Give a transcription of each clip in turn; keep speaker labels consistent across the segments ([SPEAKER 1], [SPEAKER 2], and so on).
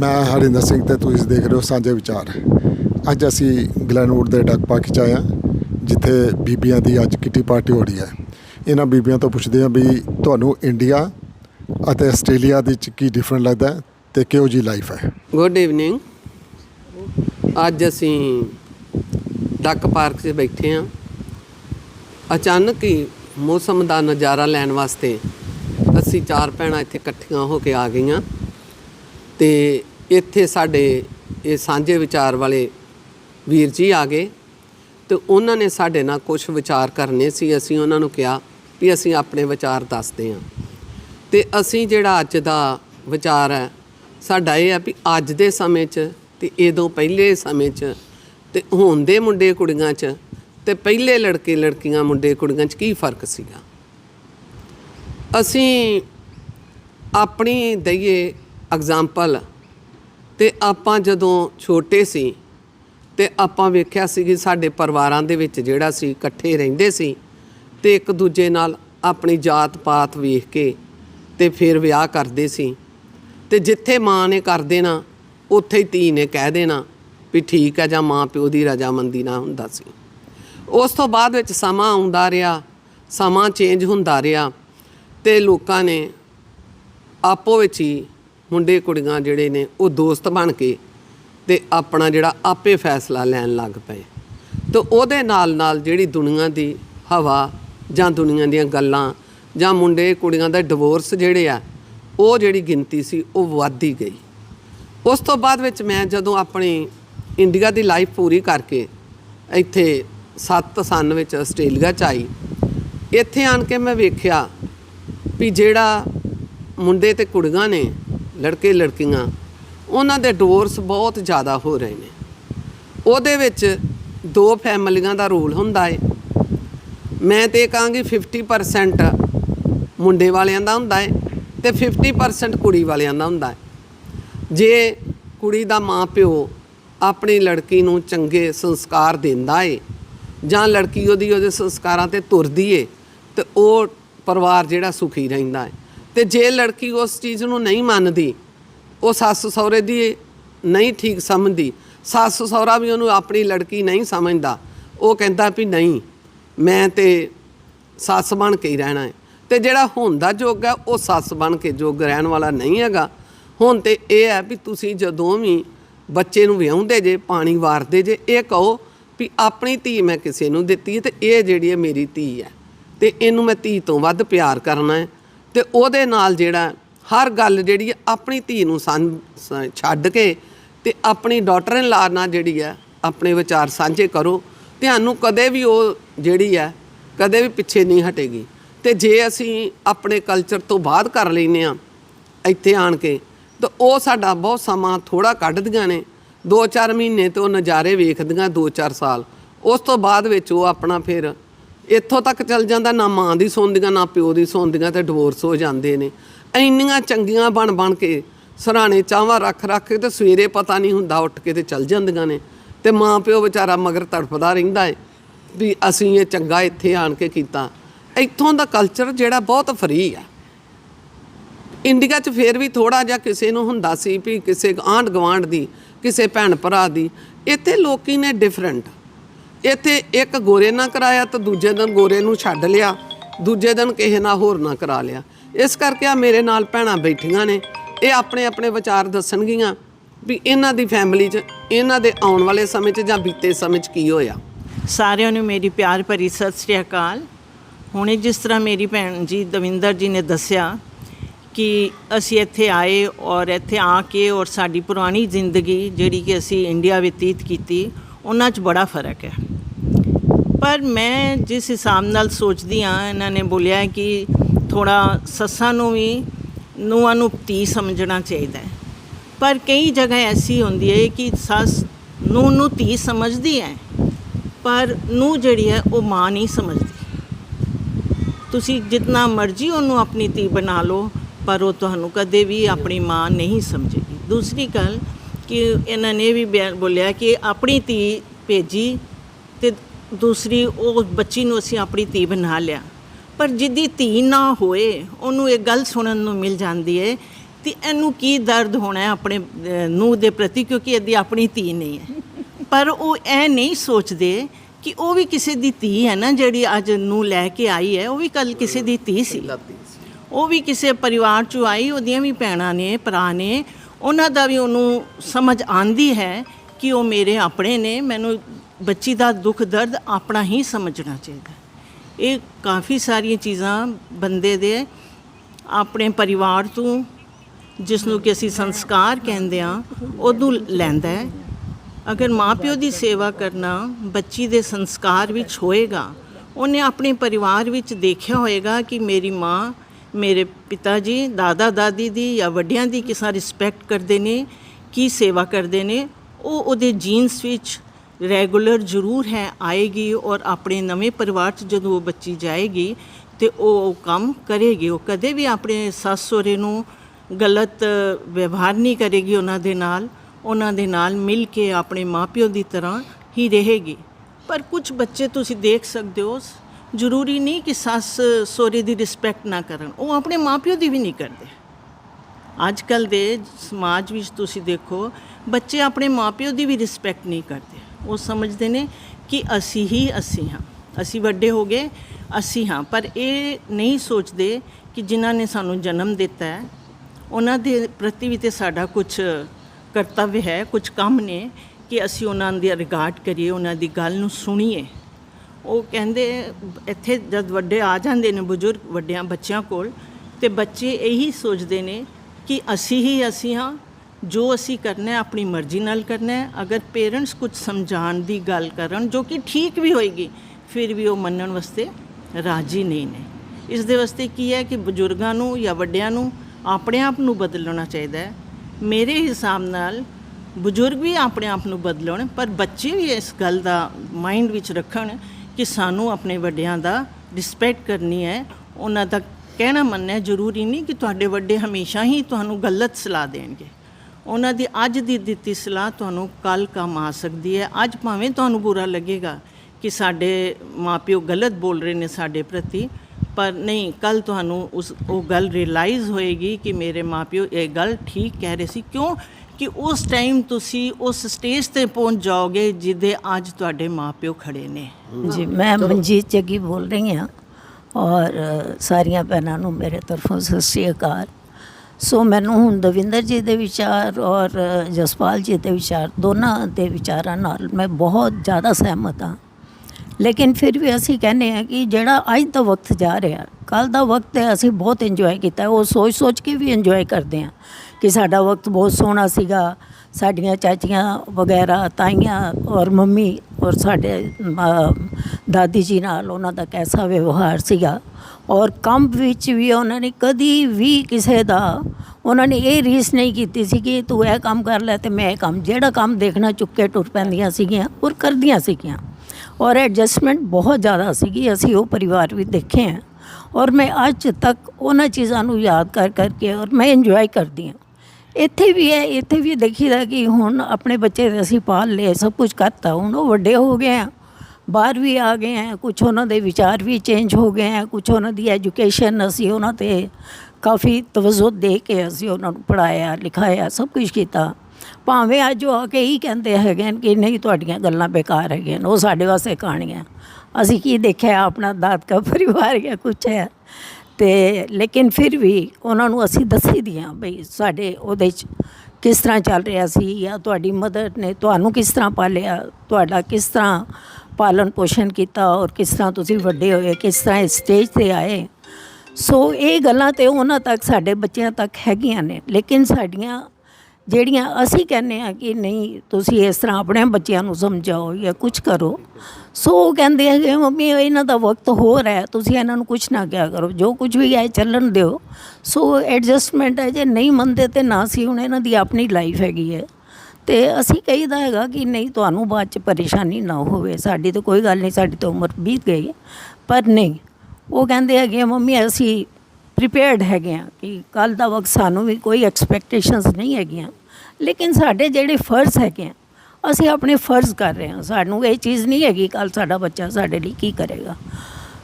[SPEAKER 1] ਮੈਂ ਹਰਿੰਦਰ ਸਿੰਘ ਤੇ ਤੁਸੀਂ ਦੇਖ ਰਹੇ ਹੋ ਸਾਂਝੇ ਵਿਚਾਰ। ਅੱਜ ਅਸੀਂ ਗਲੈਨਵੁੱਡ ਦੇ ਡੱਕ ਪਾਰਕ 'ਚ ਆਏ ਹਾਂ ਜਿੱਥੇ ਬੀਬੀਆਂ ਦੀ ਅੱਜ ਕਿੱਟੀ ਪਾਰਟੀ ਹੋ ਰਹੀ ਹੈ। ਇਹਨਾਂ ਬੀਬੀਆਂ ਤੋਂ ਪੁੱਛਦੇ ਹਾਂ ਵੀ ਤੁਹਾਨੂੰ ਇੰਡੀਆ ਅਤੇ ਆਸਟ੍ਰੇਲੀਆ ਦੇ ਵਿੱਚ ਕੀ ਡਿਫਰੈਂਟ ਲੱਗਦਾ ਹੈ ਤੇ ਕਿਹੋ ਜੀ ਲਾਈਫ ਹੈ?
[SPEAKER 2] ਗੁੱਡ ਈਵਨਿੰਗ ਅੱਜ ਅਸੀਂ ਡੱਕ ਪਾਰਕ 'ਚ ਬੈਠੇ ਹਾਂ। ਅਚਾਨਕ ਹੀ ਮੌਸਮ ਦਾ ਨਜ਼ਾਰਾ ਲੈਣ ਵਾਸਤੇ ਅਸੀਂ ਚਾਰ ਭੈਣਾਂ ਇੱਥੇ ਇਕੱਠੀਆਂ ਹੋ ਕੇ ਆ ਗਈਆਂ ਤੇ ਇੱਥੇ ਸਾਡੇ ਇਹ ਸਾਂਝੇ ਵਿਚਾਰ ਵਾਲੇ ਵੀਰ ਜੀ ਆ ਗਏ ਤੇ ਉਹਨਾਂ ਨੇ ਸਾਡੇ ਨਾਲ ਕੁਝ ਵਿਚਾਰ ਕਰਨੇ ਸੀ। ਅਸੀਂ ਉਹਨਾਂ ਨੂੰ ਕਿਹਾ ਵੀ ਅਸੀਂ ਆਪਣੇ ਵਿਚਾਰ ਦੱਸਦੇ ਹਾਂ। ਤੇ ਅਸੀਂ ਜਿਹੜਾ ਅੱਜ ਦਾ ਵਿਚਾਰ ਹੈ, ਸਾਡਾ ਇਹ ਹੈ ਵੀ ਅੱਜ ਦੇ ਸਮੇਂ 'ਚ ਤੇ ਇਦੋਂ ਪਹਿਲੇ ਸਮੇਂ 'ਚ ਤੇ ਹੁਣ ਦੇ ਮੁੰਡੇ ਕੁੜੀਆਂ 'ਚ ਤੇ ਪਹਿਲੇ ਲੜਕੇ ਲੜਕੀਆਂ ਮੁੰਡੇ ਕੁੜੀਆਂ 'ਚ ਕੀ ਫ਼ਰਕ ਸੀਗਾ? ਅਸੀਂ ਆਪਣੀ ਦਈਏ ਐਗਜ਼ਾਮਪਲ ਤੇ ਆਪਾਂ ਜਦੋਂ ਛੋਟੇ ਸੀ ਤੇ ਆਪਾਂ ਵੇਖਿਆ ਸੀ ਕਿ ਸਾਡੇ ਪਰਿਵਾਰਾਂ ਦੇ ਵਿੱਚ ਜਿਹੜਾ ਸੀ, ਇਕੱਠੇ ਰਹਿੰਦੇ ਸੀ ਤੇ ਇੱਕ ਦੂਜੇ ਨਾਲ ਆਪਣੀ ਜਾਤ ਪਾਤ ਵੇਖ ਕੇ ਤੇ ਫਿਰ ਵਿਆਹ ਕਰਦੇ ਸੀ। ਤੇ ਜਿੱਥੇ ਮਾਂ ਨੇ ਕਰ ਦੇਣਾ, ਉੱਥੇ ਹੀ ਧੀ ਨੇ ਕਹਿ ਦੇਣਾ ਵੀ ਠੀਕ ਹੈ ਜਾਂ ਮਾਂ ਪਿਓ ਦੀ ਰਜਾਮੰਦੀ ਨਾ ਹੁੰਦਾ ਸੀ। ਉਸ ਤੋਂ ਬਾਅਦ ਵਿੱਚ ਸਮਾਂ ਆਉਂਦਾ ਰਿਹਾ, ਸਮਾਂ ਚੇਂਜ ਹੁੰਦਾ ਰਿਹਾ ਤੇ ਲੋਕਾਂ ਨੇ ਆਪੋ ਵਿੱਚ ਹੀ ਮੁੰਡੇ ਕੁੜੀਆਂ ਜਿਹੜੇ ਨੇ ਉਹ ਦੋਸਤ ਬਣ ਕੇ ਤੇ ਆਪਣਾ ਜਿਹੜਾ ਆਪੇ ਫੈਸਲਾ ਲੈਣ ਲੱਗ ਪਏ। ਤੇ ਉਹਦੇ ਨਾਲ ਨਾਲ ਜਿਹੜੀ ਦੁਨੀਆ ਦੀ ਹਵਾ ਜਾਂ ਦੁਨੀਆ ਦੀਆਂ ਗੱਲਾਂ ਜਾਂ ਮੁੰਡੇ ਕੁੜੀਆਂ ਦਾ ਡਿਵੋਰਸ ਜਿਹੜੇ ਆ, ਉਹ ਜਿਹੜੀ ਗਿਣਤੀ ਸੀ ਉਹ ਵੱਧਦੀ ਗਈ। ਉਸ ਤੋਂ ਬਾਅਦ ਵਿੱਚ ਮੈਂ ਜਦੋਂ ਆਪਣੀ ਇੰਡੀਆ ਦੀ ਲਾਈਫ ਪੂਰੀ ਕਰਕੇ ਇੱਥੇ 7 ਸਨ ਵਿੱਚ ਆਸਟ੍ਰੇਲੀਆ ਚ ਆਈ, ਇੱਥੇ ਆਣ ਕੇ ਮੈਂ ਵੇਖਿਆ ਵੀ ਜਿਹੜਾ ਮੁੰਡੇ ਤੇ ਕੁੜੀਆਂ ਨੇ ਲੜਕੇ ਲੜਕੀਆਂ, ਉਹਨਾਂ ਦੇ ਡਿਵੋਰਸ ਬਹੁਤ ਜ਼ਿਆਦਾ ਹੋ ਰਹੇ ਨੇ। ਉਹਦੇ ਵਿੱਚ ਦੋ ਫੈਮਲੀਆਂ ਦਾ ਰੋਲ ਹੁੰਦਾ ਹੈ ਮੈਂ ਤੇ ਇਹ ਕਹਾਂਗੀ 50% ਮੁੰਡੇ ਵਾਲਿਆਂ ਦਾ ਹੁੰਦਾ ਹੈ ਤੇ 50% ਕੁੜੀ ਵਾਲਿਆਂ ਦਾ ਹੁੰਦਾ ਹੈ ਜੇ ਕੁੜੀ ਦਾ ਮਾਂ ਪਿਓ ਆਪਣੀ ਲੜਕੀ ਨੂੰ ਚੰਗੇ ਸੰਸਕਾਰ ਦਿੰਦਾ ਏ ਜਾਂ ਲੜਕੀ ਉਹਦੀ ਉਹਦੇ ਸੰਸਕਾਰਾਂ ਤੇ ਤੁਰਦੀ ਏ ਤੇ ਉਹ ਪਰਿਵਾਰ ਜਿਹੜਾ ਸੁਖੀ ਰਹਿੰਦਾ ਹੈ ਤੇ ਜੇ ਲੜਕੀ ਉਸ ਚੀਜ਼ ਨੂੰ ਨਹੀਂ ਮੰਨਦੀ, ਉਹ ਸੱਸ ਸਹੁਰੇ ਦੀ ਨਹੀਂ ਠੀਕ ਸਮਝਦੀ, ਸੱਸ ਸਹੁਰਾ ਵੀ ਉਹਨੂੰ ਆਪਣੀ ਲੜਕੀ ਨਹੀਂ ਸਮਝਦਾ, ਉਹ ਕਹਿੰਦਾ ਵੀ ਨਹੀਂ, ਮੈਂ ਤੇ ਸੱਸ ਬਣ ਕੇ ਹੀ ਰਹਿਣਾ ਹੈ। ਤੇ ਜਿਹੜਾ ਹੁੰਦਾ ਜੋਗ ਹੈ, ਉਹ ਸੱਸ ਬਣ ਕੇ ਜੋਗ ਰਹਿਣ ਵਾਲਾ ਨਹੀਂ ਹੈਗਾ। ਹੁਣ ਤੇ ਇਹ ਹੈ ਵੀ ਤੁਸੀਂ ਜਦੋਂ ਵੀ ਬੱਚੇ ਨੂੰ ਵਿਆਹੁੰਦੇ ਜੇ, ਪਾਣੀ ਵਾਰਦੇ ਜੇ, ਇਹ ਕਹੋ ਵੀ ਆਪਣੀ ਧੀ ਮੈਂ ਕਿਸੇ ਨੂੰ ਦਿੱਤੀ ਹੈ ਤੇ ਇਹ ਜਿਹੜੀ ਹੈ ਮੇਰੀ ਧੀ ਹੈ। ਤੇ ਇਹਨੂੰ ਮੈਂ ਧੀ ਤੋਂ ਵੱਧ ਪਿਆਰ ਕਰਨਾ ਹੈ। ਤੇ ਉਹਦੇ ਨਾਲ ਜਿਹੜਾ ਹਰ ਗੱਲ ਜਿਹੜੀ ਆਪਣੀ ਧੀ ਨੂੰ ਸਾਂਝ ਛੱਡ ਕੇ ਤੇ ਆਪਣੀ ਡਾਟਰ ਇਨ ਲਾ ਨਾਲ ਜਿਹੜੀ ਹੈ ਆਪਣੇ ਵਿਚਾਰ ਸਾਂਝੇ ਕਰੋ। ਤੁਹਾਨੂੰ ਕਦੇ ਵੀ ਉਹ ਜਿਹੜੀ ਹੈ ਕਦੇ ਵੀ ਪਿੱਛੇ ਨਹੀਂ ਹਟੇਗੀ। ਤੇ ਜੇ ਅਸੀਂ ਆਪਣੇ ਕਲਚਰ ਤੋਂ ਬਾਅਦ ਕਰ ਲੈਨੇ ਆ ਇੱਥੇ ਆਣ ਕੇ, ਤਾਂ ਉਹ ਸਾਡਾ ਬਹੁਤ ਸਮਾਂ ਥੋੜਾ ਕੱਢਦੀਆਂ ਨੇ। 2-4 ਮਹੀਨੇ ਤੇ ਉਹ ਨਜ਼ਾਰੇ ਵੇਖਦੀਆਂ 2-4 ਸਾਲ। ਉਸ ਤੋਂ ਬਾਅਦ ਵਿੱਚ ਉਹ ਆਪਣਾ ਫਿਰ ਇੱਥੋਂ ਤੱਕ ਚੱਲ ਜਾਂਦਾ, ਨਾ ਮਾਂ ਦੀ ਸੁਣਦੀਆਂ ਨਾ ਪਿਓ ਦੀ ਸੁਣਦੀਆਂ ਤੇ ਡਿਵੋਰਸ ਹੋ ਜਾਂਦੇ ਨੇ। ਇੰਨੀਆਂ ਚੰਗੀਆਂ ਬਣ ਬਣ ਕੇ ਸਰਾਣੇ ਚਾਹਾਂ ਰੱਖ ਰੱਖ ਕੇ ਤੇ ਸਵੇਰੇ ਪਤਾ ਨਹੀਂ ਹੁੰਦਾ ਉੱਠ ਕੇ ਤੇ ਚੱਲ ਜਾਂਦੀਆਂ ਨੇ। ਤੇ ਮਾਂ ਪਿਓ ਵਿਚਾਰਾ ਮਗਰ ਤੜਫਦਾ ਰਹਿੰਦਾ ਏ ਵੀ ਅਸੀਂ ਇਹ ਚੰਗਾ ਇੱਥੇ ਆਣ ਕੇ ਕੀਤਾ। ਇੱਥੋਂ ਦਾ ਕਲਚਰ ਜਿਹੜਾ ਬਹੁਤ ਫਰੀ ਆ। ਇੰਡੀਆ 'ਚ ਫੇਰ ਵੀ ਥੋੜਾ ਜਿਹਾ ਕਿਸੇ ਨੂੰ ਹੁੰਦਾ ਸੀ ਵੀ ਕਿਸੇ ਆਂਢ ਗਵਾਂਢ ਦੀ, ਕਿਸੇ ਭੈਣ ਭਰਾ ਦੀ, ਇੱਥੇ ਲੋਕੀ ਨੇ ਡਿਫਰੈਂਟ ਇੱਥੇ ਇੱਕ ਗੋਰੇ ਨਾਲ ਕਰਾਇਆ ਤਾਂ ਦੂਜੇ ਦਿਨ ਗੋਰੇ ਨੂੰ ਛੱਡ ਲਿਆ। ਦੂਜੇ ਦਿਨ ਕਿਸੇ ਨਾਲ ਹੋਰ ਨਾ ਕਰਾ ਲਿਆ। ਇਸ ਕਰਕੇ ਆ ਮੇਰੇ ਨਾਲ ਭੈਣਾਂ ਬੈਠੀਆਂ ਨੇ। ਇਹ ਆਪਣੇ ਆਪਣੇ ਵਿਚਾਰ ਦੱਸਣਗੀਆਂ ਵੀ ਇਹਨਾਂ ਦੀ ਫੈਮਿਲੀ 'ਚ, ਇਹਨਾਂ ਦੇ ਆਉਣ ਵਾਲੇ ਸਮੇਂ 'ਚ ਜਾਂ ਬੀਤੇ ਸਮੇਂ 'ਚ ਕੀ ਹੋਇਆ।
[SPEAKER 3] ਸਾਰਿਆਂ ਨੂੰ ਮੇਰੀ ਪਿਆਰ ਭਰੀ ਸਤਿ ਸ੍ਰੀ ਅਕਾਲ। ਹੁਣੇ ਜਿਸ ਤਰ੍ਹਾਂ ਮੇਰੀ ਭੈਣ ਜੀ ਦਵਿੰਦਰ ਜੀ ਨੇ ਦੱਸਿਆ ਕਿ ਅਸੀਂ ਇੱਥੇ ਆਏ ਔਰ ਇੱਥੇ ਆ ਕੇ ਔਰ ਸਾਡੀ ਪੁਰਾਣੀ ਜ਼ਿੰਦਗੀ ਜਿਹੜੀ ਕਿ ਅਸੀਂ ਇੰਡੀਆ ਬਤੀਤ ਕੀਤੀ, ਉਹਨਾਂ 'ਚ ਬੜਾ ਫ਼ਰਕ ਹੈ। ਪਰ ਮੈਂ ਜਿਸ ਹਿਸਾਬ ਨਾਲ ਸੋਚਦੀ ਆ ਇਹਨਾਂ ਨੇ ਬੋਲਿਆ ਕਿ ਥੋੜਾ ਸੱਸਾਂ ਨੂੰ ਵੀ ਨੂੰਹਾਂ ਨੂੰ ਧੀ ਸਮਝਣਾ ਚਾਹੀਦਾ ਹੈ। ਪਰ ਕਈ ਜਗ੍ਹਾ ਐਸੀ ਹੁੰਦੀ ਹੈ ਕਿ ਸੱਸ ਨੂੰ ਨੂੰ ਧੀ ਸਮਝਦੀ ਹੈ, ਪਰ ਨੂੰ ਜਿਹੜੀ ਹੈ ਉਹ ਮਾਂ ਨਹੀਂ ਸਮਝਦੀ। ਤੁਸੀਂ ਜਿੰਨਾ ਮਰਜ਼ੀ ਉਹਨੂੰ ਆਪਣੀ ਧੀ ਬਣਾ ਲਓ, ਪਰ ਉਹ ਤੁਹਾਨੂੰ ਕਦੇ ਵੀ ਆਪਣੀ ਮਾਂ ਨਹੀਂ ਸਮਝੇਗੀ। ਦੂਸਰੀ ਗੱਲ ਕਿ ਇਹਨਾਂ ਨੇ ਵੀ ਬੋਲਿਆ ਕਿ ਆਪਣੀ ਧੀ ਭੇਜੀ ਦੂਸਰੀ ਉਹ ਬੱਚੀ ਨੂੰ ਅਸੀਂ ਆਪਣੀ ਧੀ ਬਣਾ ਲਿਆ। ਪਰ ਜਿੱਦੀ ਧੀ ਨਾ ਹੋਏ ਉਹਨੂੰ ਇਹ ਗੱਲ ਸੁਣਨ ਨੂੰ ਮਿਲ ਜਾਂਦੀ ਹੈ ਤੇ ਇਹਨੂੰ ਕੀ ਦਰਦ ਹੋਣਾ ਹੈ ਆਪਣੇ ਨੂੰ ਦੇ ਪ੍ਰਤੀ ਕਿਉਂਕਿ ਇਹਦੀ ਆਪਣੀ ਧੀ ਨਹੀਂ ਹੈ। ਪਰ ਉਹ ਇਹ ਨਹੀਂ ਸੋਚਦੇ ਕਿ ਉਹ ਵੀ ਕਿਸੇ ਦੀ ਧੀ ਹੈ ਨਾ ਜਿਹੜੀ ਅੱਜ ਨੂੰ ਲੈ ਕੇ ਆਈ ਹੈ ਉਹ ਵੀ ਕੱਲ ਕਿਸੇ ਦੀ ਧੀ ਸੀ। ਉਹ ਵੀ ਕਿਸੇ ਪਰਿਵਾਰ ਚੋਂ ਆਈ ਉਹਦੀਆਂ ਵੀ ਭੈਣਾਂ ਨੇ ਭਰਾ ਨੇ ਉਹਨਾਂ ਦਾ ਵੀ ਉਹਨੂੰ ਸਮਝ ਆਂਦੀ ਹੈ ਕਿ ਉਹ ਮੇਰੇ ਆਪਣੇ ਨੇ ਮੈਨੂੰ ਬੱਚੀ ਦਾ ਦੁੱਖ ਦਰਦ ਆਪਣਾ ਹੀ ਸਮਝਣਾ ਚਾਹੀਦਾ। ਇਹ ਕਾਫੀ ਸਾਰੀਆਂ ਚੀਜ਼ਾਂ ਬੰਦੇ ਦੇ ਆਪਣੇ ਪਰਿਵਾਰ ਤੋਂ, ਜਿਸ ਨੂੰ ਕਿ ਅਸੀਂ ਸੰਸਕਾਰ ਕਹਿੰਦੇ ਆ ਉਹਨੂੰ ਲੈਂਦਾ ਹੈ। ਅਗਰ ਮਾਪਿਓ ਦੀ ਸੇਵਾ ਕਰਨਾ ਬੱਚੀ ਦੇ ਸੰਸਕਾਰ ਵਿੱਚ ਹੋਏਗਾ, ਉਹਨੇ ਆਪਣੇ ਪਰਿਵਾਰ ਵਿੱਚ ਦੇਖਿਆ ਹੋਏਗਾ ਕਿ ਮੇਰੀ ਮਾਂ ਮੇਰੇ ਪਿਤਾ ਜੀ ਦਾਦਾ ਦਾਦੀ ਦੀ ਜਾਂ ਵੱਡਿਆਂ ਦੀ ਕਿਸ ਰਿਸਪੈਕਟ ਕਰਦੇ ਨੇ, ਕੀ ਸੇਵਾ ਕਰਦੇ ਨੇ, ਉਹ ਉਹਦੇ ਜੀਨਸ ਵਿੱਚ ਰੈਗੂਲਰ ਜ਼ਰੂਰ ਹੈ, ਆਏਗੀ ਔਰ ਆਪਣੇ ਨਵੇਂ ਪਰਿਵਾਰ 'ਚ ਜਦੋਂ ਉਹ ਬੱਚੀ ਜਾਏਗੀ ਤੇ ਉਹ ਕੰਮ ਕਰੇਗੀ, ਉਹ ਕਦੇ ਵੀ ਆਪਣੇ ਸੱਸ ਸਹੁਰੇ ਨੂੰ ਗਲਤ ਵਿਵਹਾਰ ਨਹੀਂ ਕਰੇਗੀ ਉਹਨਾਂ ਦੇ ਨਾਲ, ਉਹਨਾਂ ਦੇ ਨਾਲ ਮਿਲ ਕੇ ਆਪਣੇ ਮਾਪਿਓ ਦੀ ਤਰ੍ਹਾਂ ਹੀ ਰਹੇਗੀ। ਪਰ ਕੁਝ ਬੱਚੇ ਤੁਸੀਂ ਦੇਖ ਸਕਦੇ ਹੋ, ਜ਼ਰੂਰੀ ਨਹੀਂ ਕਿ ਸੱਸ ਸਹੁਰੇ ਦੀ ਰਿਸਪੈਕਟ ਨਾ ਕਰਨ, ਉਹ ਆਪਣੇ ਮਾਪਿਓ ਦੀ ਵੀ ਨਹੀਂ ਕਰਦੇ। ਅੱਜ ਕੱਲ ਦੇ ਸਮਾਜ ਵਿੱਚ ਤੁਸੀਂ ਦੇਖੋ, ਬੱਚੇ ਆਪਣੇ ਮਾਪਿਓ ਦੀ ਵੀ ਰਿਸਪੈਕਟ ਨਹੀਂ ਕਰਦੇ। ਉਹ ਸਮਝਦੇ ਨੇ ਕਿ ਅਸੀਂ ਹੀ ਅਸੀਂ ਹਾਂ। ਅਸੀਂ ਵੱਡੇ ਹੋ ਗਏ, ਅਸੀਂ ਹਾਂ। ਪਰ ਇਹ ਨਹੀਂ ਸੋਚਦੇ ਕਿ ਜਿਨ੍ਹਾਂ ਨੇ ਸਾਨੂੰ ਜਨਮ ਦਿੱਤਾ ਹੈ, ਉਹਨਾਂ ਦੇ ਪ੍ਰਤੀ ਵੀ ਤੇ ਸਾਡਾ ਕੁਝ ਕਰਤੱਵ ਹੈ ਕੁਝ ਕੰਮ ਨੇ ਕਿ ਅਸੀਂ ਉਹਨਾਂ ਦੀ ਰਿਗਾਰਡ ਕਰੀਏ, ਉਹਨਾਂ ਦੀ ਗੱਲ ਨੂੰ ਸੁਣੀਏ। ਉਹ ਕਹਿੰਦੇ, ਇੱਥੇ ਜਦ ਵੱਡੇ ਆ ਜਾਂਦੇ ਨੇ, ਬਜ਼ੁਰਗ ਵੱਡਿਆਂ ਬੱਚਿਆਂ ਕੋਲ, ਤੇ ਬੱਚੇ ਇਹੀ ਸੋਚਦੇ ਨੇ ਕਿ ਅਸੀਂ ਹੀ ਅਸੀਂ ਹਾਂ ਜੋ ਅਸੀਂ ਕਰਨਾ ਹੈ, ਆਪਣੀ ਮਰਜ਼ੀ ਨਾਲ ਕਰਨਾ ਹੈ। ਅਗਰ ਪੇਰੈਂਟਸ ਕੁਝ ਸਮਝਾਉਣ ਦੀ ਗੱਲ ਕਰਨ, ਜੋ ਕਿ ਠੀਕ ਵੀ ਹੋਏਗੀ, ਫਿਰ ਵੀ ਉਹ ਮੰਨਣ ਵਾਸਤੇ ਰਾਜੀ ਨਹੀਂ ਨੇ। ਇਸ ਦੇ ਵਾਸਤੇ ਕੀ ਹੈ ਕਿ ਬਜ਼ੁਰਗਾਂ ਨੂੰ ਜਾਂ ਵੱਡਿਆਂ ਨੂੰ ਆਪਣੇ ਆਪ ਨੂੰ ਬਦਲਣਾ ਚਾਹੀਦਾ ਹੈ। ਮੇਰੇ ਹਿਸਾਬ ਨਾਲ ਬਜ਼ੁਰਗ ਵੀ ਆਪਣੇ ਆਪ ਨੂੰ ਬਦਲਣ, ਪਰ ਬੱਚੇ ਵੀ ਇਸ ਗੱਲ ਦਾ ਮਾਈਂਡ ਵਿੱਚ ਰੱਖਣ ਕਿ ਸਾਨੂੰ ਆਪਣੇ ਵੱਡਿਆਂ ਦਾ ਰਿਸਪੈਕਟ ਕਰਨੀ ਹੈ। ਉਹਨਾਂ ਦਾ ਕਹਿਣਾ ਮੰਨਣਾ ਜ਼ਰੂਰੀ ਨਹੀਂ ਕਿ ਤੁਹਾਡੇ ਵੱਡੇ ਹਮੇਸ਼ਾ ਹੀ ਤੁਹਾਨੂੰ ਗਲਤ ਸਲਾਹ ਦੇਣਗੇ। ਉਹਨਾਂ ਦੀ ਅੱਜ ਦੀ ਦਿੱਤੀ ਸਲਾਹ ਤੁਹਾਨੂੰ ਕੱਲ ਕੰਮ ਆ ਸਕਦੀ ਹੈ। ਅੱਜ ਭਾਵੇਂ ਤੁਹਾਨੂੰ ਬੁਰਾ ਲੱਗੇਗਾ ਕਿ ਸਾਡੇ ਮਾਪਿਓ ਗਲਤ ਬੋਲ ਰਹੇ ਨੇ ਸਾਡੇ ਪ੍ਰਤੀ ਪਰ ਨਹੀਂ ਕੱਲ ਤੁਹਾਨੂੰ ਉਸ ਉਹ ਗੱਲ ਰਿਅਲਾਈਜ਼ ਹੋਏਗੀ ਕਿ ਮੇਰੇ ਮਾਪਿਓ ਇਹ ਗੱਲ ਠੀਕ ਕਹਿ ਰਹੇ ਸੀ। ਕਿਉਂ? ਕਿ ਉਸ ਟਾਈਮ ਤੁਸੀਂ ਉਸ ਸਟੇਜ ਤੇ ਪਹੁੰਚ ਜਾਓਗੇ ਜਿਹਦੇ ਅੱਜ ਤੁਹਾਡੇ ਮਾਪਿਓ ਖੜੇ ਨੇ।
[SPEAKER 4] ਜੀ ਮੈਂ ਮਨਜੀਤ ਜੱਗੀ ਬੋਲ ਰਹੀ ਹਾਂ ਔਰ ਸਾਰੀਆਂ ਭੈਣਾਂ ਨੂੰ ਮੇਰੇ ਤਰਫੋਂ ਸਤਿ ਸ਼੍ਰੀ ਅਕਾਲ। ਸੋ ਮੈਨੂੰ ਹੁਣ ਦਵਿੰਦਰ ਜੀ ਦੇ ਵਿਚਾਰ ਔਰ ਜਸਪਾਲ ਜੀ ਦੇ ਵਿਚਾਰ ਦੋਨਾਂ ਦੇ ਵਿਚਾਰਾਂ ਨਾਲ ਮੈਂ ਬਹੁਤ ਜ਼ਿਆਦਾ ਸਹਿਮਤ ਹਾਂ। ਲੇਕਿਨ ਫਿਰ ਵੀ ਅਸੀਂ ਕਹਿੰਦੇ ਹਾਂ ਕਿ ਜਿਹੜਾ ਅੱਜ ਦਾ ਵਕਤ ਜਾ ਰਿਹਾ ਕੱਲ ਦਾ ਵਕਤ ਹੈ, ਅਸੀਂ ਬਹੁਤ ਇੰਜੋਏ ਕੀਤਾ, ਉਹ ਸੋਚ ਸੋਚ ਕੇ ਵੀ ਇੰਜੋਏ ਕਰਦੇ ਹਾਂ ਕਿ ਸਾਡਾ ਵਕਤ ਬਹੁਤ ਸੋਹਣਾ ਸੀਗਾ, ਸਾਡੀਆਂ ਚਾਚੀਆਂ ਵਗੈਰਾ, ਤਾਈਆਂ ਔਰ ਮੰਮੀ ਔਰ ਸਾਡੇ ਦਾਦੀ ਜੀ ਨਾਲ ਉਹਨਾਂ ਦਾ ਕੈਸਾ ਵਿਵਹਾਰ ਸੀਗਾ। ਔਰ ਕੰਮ ਵਿੱਚ ਵੀ ਉਹਨਾਂ ਨੇ ਕਦੀ ਵੀ ਕਿਸੇ ਦਾ, ਉਹਨਾਂ ਨੇ ਇਹ ਰੀਸ ਨਹੀਂ ਕੀਤੀ ਸੀ ਕਿ ਤੂੰ ਇਹ ਕੰਮ ਕਰ ਲੈ ਤੇ ਮੈਂ ਇਹ ਕੰਮ, ਜਿਹੜਾ ਕੰਮ ਦੇਖਣਾ ਚੁੱਕ ਕੇ ਟੁੱਟ ਪੈਂਦੀਆਂ ਸੀਗੀਆਂ ਔਰ ਕਰਦੀਆਂ ਸੀਗੀਆਂ। ਔਰ ਐਡਜਸਟਮੈਂਟ ਬਹੁਤ ਜ਼ਿਆਦਾ ਸੀਗੀ, ਅਸੀਂ ਉਹ ਪਰਿਵਾਰ ਵੀ ਦੇਖੇ ਆ। ਔਰ ਮੈਂ ਅੱਜ ਤੱਕ ਉਹਨਾਂ ਚੀਜ਼ਾਂ ਨੂੰ ਯਾਦ ਕਰ ਕਰਕੇ ਔਰ ਮੈਂ ਇੰਜੋਏ ਕਰਦੀ ਹਾਂ। ਇੱਥੇ ਵੀ ਹੈ ਇੱਥੇ ਵੀ ਦੇਖੀਦਾ ਕਿ ਹੁਣ ਆਪਣੇ ਬੱਚੇ ਦੇ ਅਸੀਂ ਪਾਲ ਲਏ, ਸਭ ਕੁਝ ਕਰਤਾ, ਹੁਣ ਉਹ ਵੱਡੇ ਹੋ ਗਏ ਆ। ਬਾਹਰ ਵੀ ਆ ਗਏ ਹੈ ਕੁਝ ਉਹਨਾਂ ਦੇ ਵਿਚਾਰ ਵੀ ਚੇਂਜ ਹੋ ਗਏ ਹੈ ਕੁਝ ਉਹਨਾਂ ਦੀ ਐਜੂਕੇਸ਼ਨ ਅਸੀਂ ਉਹਨਾਂ ਤੇ ਕਾਫੀ ਤਵੱਜੋ ਦੇ ਕੇ ਅਸੀਂ ਉਹਨਾਂ ਨੂੰ ਪੜਾਇਆ ਲਿਖਾਇਆ, ਸਭ ਕੁਝ ਕੀਤਾ। ਭਾਵੇਂ ਅੱਜ ਉਹ ਆ ਕੇ ਹੀ ਕਹਿੰਦੇ ਹੈਗੇ ਨੇ ਕਿ ਨਹੀਂ ਤੁਹਾਡੀਆਂ ਗੱਲਾਂ ਬੇਕਾਰ ਹੈਗੀਆਂ ਉਹ ਸਾਡੇ ਵਾਸਤੇ ਕਹਾਣੀਆਂ। ਅਸੀਂ ਕੀ ਦੇਖਿਆ, ਆਪਣਾ ਦਾਦਕਾ ਪਰਿਵਾਰ ਜਾਂ ਕੁਛ ਹੈ। ਤੇ ਲੇਕਿਨ ਫਿਰ ਵੀ ਉਹਨਾਂ ਨੂੰ ਅਸੀਂ ਦੱਸੀ ਦੀਆਂ ਬਈ ਸਾਡੇ ਉਹਦੇ ਚ ਕਿਸ ਤਰ੍ਹਾਂ ਚੱਲ ਰਿਹਾ ਸੀ ਜਾਂ ਤੁਹਾਡੀ ਮਦਰ ਨੇ ਤੁਹਾਨੂੰ ਕਿਸ ਤਰ੍ਹਾਂ ਪਾਲਿਆ, ਤੁਹਾਡਾ ਕਿਸ ਤਰ੍ਹਾਂ ਪਾਲਣ ਪੋਸ਼ਣ ਕੀਤਾ ਔਰ ਕਿਸ ਤਰ੍ਹਾਂ ਤੁਸੀਂ ਵੱਡੇ ਹੋਏ, ਕਿਸ ਤਰ੍ਹਾਂ ਇਸ ਸਟੇਜ ਤੇ ਆਏ। ਸੋ ਇਹ ਗੱਲਾਂ ਤੇ ਉਹਨਾਂ ਤੱਕ, ਸਾਡੇ ਬੱਚਿਆਂ ਤੱਕ ਹੈਗੀਆਂ ਨੇ। ਲੇਕਿਨ ਸਾਡੀਆਂ ਜਿਹੜੀਆਂ ਅਸੀਂ ਕਹਿੰਦੇ ਆ ਕਿ ਨਹੀਂ, ਤੁਸੀਂ ਇਸ ਤਰ੍ਹਾਂ ਆਪਣੇ ਬੱਚਿਆਂ ਨੂੰ ਸਮਝਾਓ ਜਾਂ ਕੁਝ ਕਰੋ। ਸੋ ਉਹ ਕਹਿੰਦੇ ਹੈਗੇ ਮੰਮੀ, ਇਹਨਾਂ ਦਾ ਵਕਤ ਹੋਰ ਹੈ, ਤੁਸੀਂ ਇਹਨਾਂ ਨੂੰ ਕੁਝ ਨਾ ਕਿਹਾ ਕਰੋ। ਜੋ ਕੁਝ ਵੀ ਹੈ ਚੱਲਣ ਦਿਓ। ਸੋ ਐਡਜਸਟਮੈਂਟ ਹੈ, ਜੇ ਨਹੀਂ ਮੰਨਦੇ ਤੇ ਨਾ ਸੀ, ਹੁਣ ਇਹਨਾਂ ਦੀ ਆਪਣੀ ਲਾਈਫ ਹੈਗੀ ਹੈ। ਤੇ ਅਸੀਂ ਕਹੀਦਾ ਹੈਗਾ ਕਿ ਨਹੀਂ ਤੁਹਾਨੂੰ ਬਾਅਦ ਚ ਪਰੇਸ਼ਾਨੀ ਨਾ ਹੋਵੇ। ਸਾਡੀ ਤਾਂ ਕੋਈ ਗੱਲ ਨਹੀਂ ਸਾਡੀ ਤਾਂ ਉਮਰ ਬੀਤ ਗਈ ਪਰ ਨਹੀਂ ਉਹ ਕਹਿੰਦੇ ਹੈਗੇ ਆ, ਮੰਮੀ ਅਸੀਂ ਪ੍ਰੀਪੇਅਰਡ ਹੈਗੇ ਆ ਕਿ ਕੱਲ ਦਾ ਵਕਤ ਸਾਨੂੰ ਵੀ ਕੋਈ ਐਕਸਪੈਕਟੇਸ਼ਨਸ ਨਹੀਂ ਹੈਗੀਆਂ। ਲੇਕਿਨ ਸਾਡੇ ਜਿਹੜੇ ਫਰਜ਼ ਹੈਗੇ ਆ ਅਸੀਂ ਆਪਣੇ ਫਰਜ਼ ਕਰ ਰਹੇ ਹਾਂ। ਸਾਨੂੰ ਇਹ ਚੀਜ਼ ਨਹੀਂ ਹੈਗੀ ਕੱਲ ਸਾਡਾ ਬੱਚਾ ਸਾਡੇ ਲਈ ਕੀ ਕਰੇਗਾ।